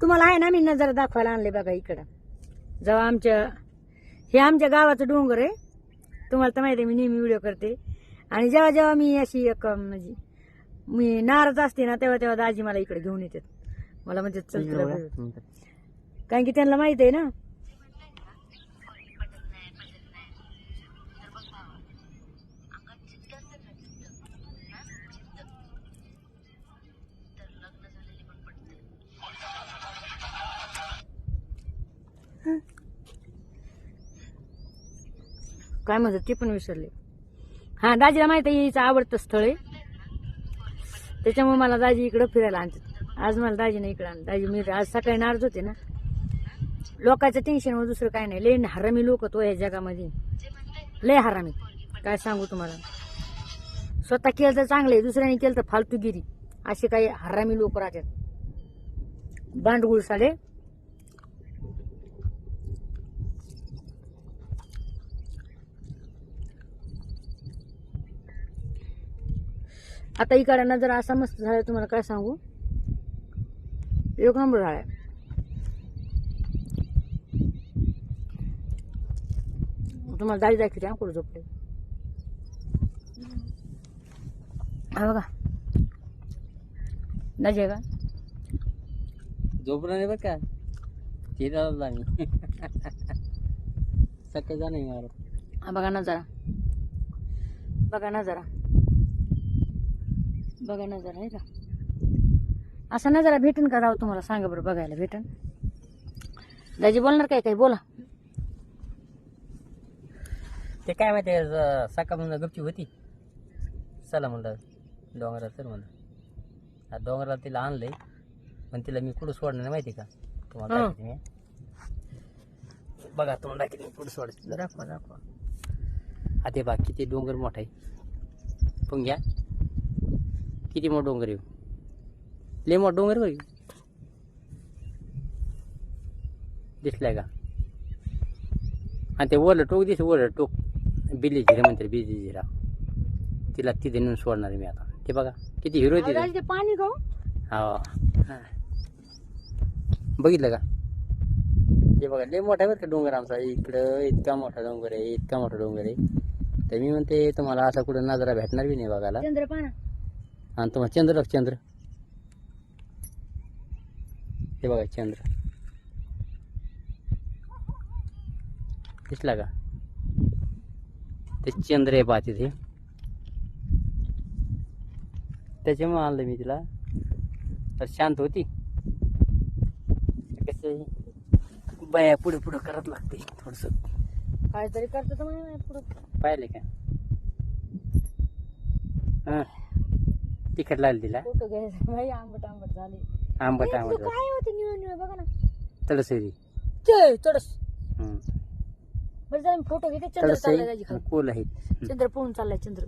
तुम्हाला आहे ना मी नजर दाखवायला आणले बघा इकडं. जेव्हा आमच्या हे आमच्या गावाचं डोंगर आहे. तुम्हाला तर माहिती आहे मी नेहमी व्हिडिओ करते. आणि जेव्हा जेव्हा मी अशी एक म्हणजे मी नाराज असते ना तेव्हा तेव्हा दाजी मला इकडे घेऊन येतात. मला म्हणजे चल. कारण की त्यांना माहीत आहे ना काय म्हणतात ते पण विसरले. हा दाजीला माहीत आहे हिचं आवडतं स्थळ आहे. त्याच्यामुळे मला दाजी इकडं फिरायला आणतात. आज मला दाजीने इकडं आणलं. दाजी मी आज सकाळी नाराज होते ना. लोकांचं टेन्शन दुसरं काय नाही. लय हरामी लोक तो हो या जगामध्ये. लय हरामी. काय सांगू तुम्हाला? स्वतः केलं तर चांगलं आहे दुसऱ्याने केलं तर फालतूगिरी. असे काही हरामी लोक राहतात. बांडगुळ साडे आता इकडं जर असा मस्त झाला तुम्हाला काय सांगू? एक नंबर झालाय तुम्हाला दाढी दाखवते हा कुठं झोपले. हा बघा. आहे का? झोपलं नाही बरं का? ते झालं आम्ही. सकाळी जाणार बघा ना जरा. बघा ना जरा. बघा ना जरा आहे का? असा नजारा भेटेन का? राव तुम्हाला सांगा बरं बघायला भेटेन. दाजी बोलणार काय काय? बोला. ते काय माहिती सकाळ म्हणलं गपची होती. चला म्हणलं डोंगरात चल म्हणलं. आता डोंगराला तिला आणलंय पण तिला मी कुठं सोडणार नाही माहिती का? तुम्हाला हं. दाखवते मी. बघा तुम्हाला दाखवते मी कुठं सोडायचं. दाखवा दाखवा. आता बघा किती डोंगर मोठा आहे. पण घ्या. किती मोठा डोंगर येऊ लय मोठा डोंगर बघ दिसलाय का? आणि ते वरलं टोक दिस वरलं टोक बिली झिरा म्हणते बिली झिरा तिला तिथे नेऊन सोडणार मी आता. ते बघा किती हिरो तिथे. पाणी गाव हा. बघितलं का? ते बघा लय मोठा बरं का डोंगर आमचा. इकडं इतका मोठा डोंगर आहे इतका मोठा डोंगर आहे. तर मी म्हणते तुम्हाला असा कुठं नजरा भेटणार बी नाही बघायला. आणि तुम्हाला चंद्र बघ, चंद्र. हे बघा चंद्र. दिसला का? ते चंद्र आहे पहा तिथे त्याच्यामुळे आणलं मी तिला. तर शांत होती. कसं बाया पुढे पुढे करत लागते थोडस. काहीतरी करतो तर पुढं. पाहिले का? हा. तिखट लागली तिला फोटो घ्यायचा? बाई आंबट आंबट झाले. आंबट आंबट काय होते निवड बघा ना. तळसरी. ते चढस. बरं जरा फोटो घेते. चंद्र तळसई चाललाय आणि कोल आहेत. चंद्र पळून चाललाय चंद्र.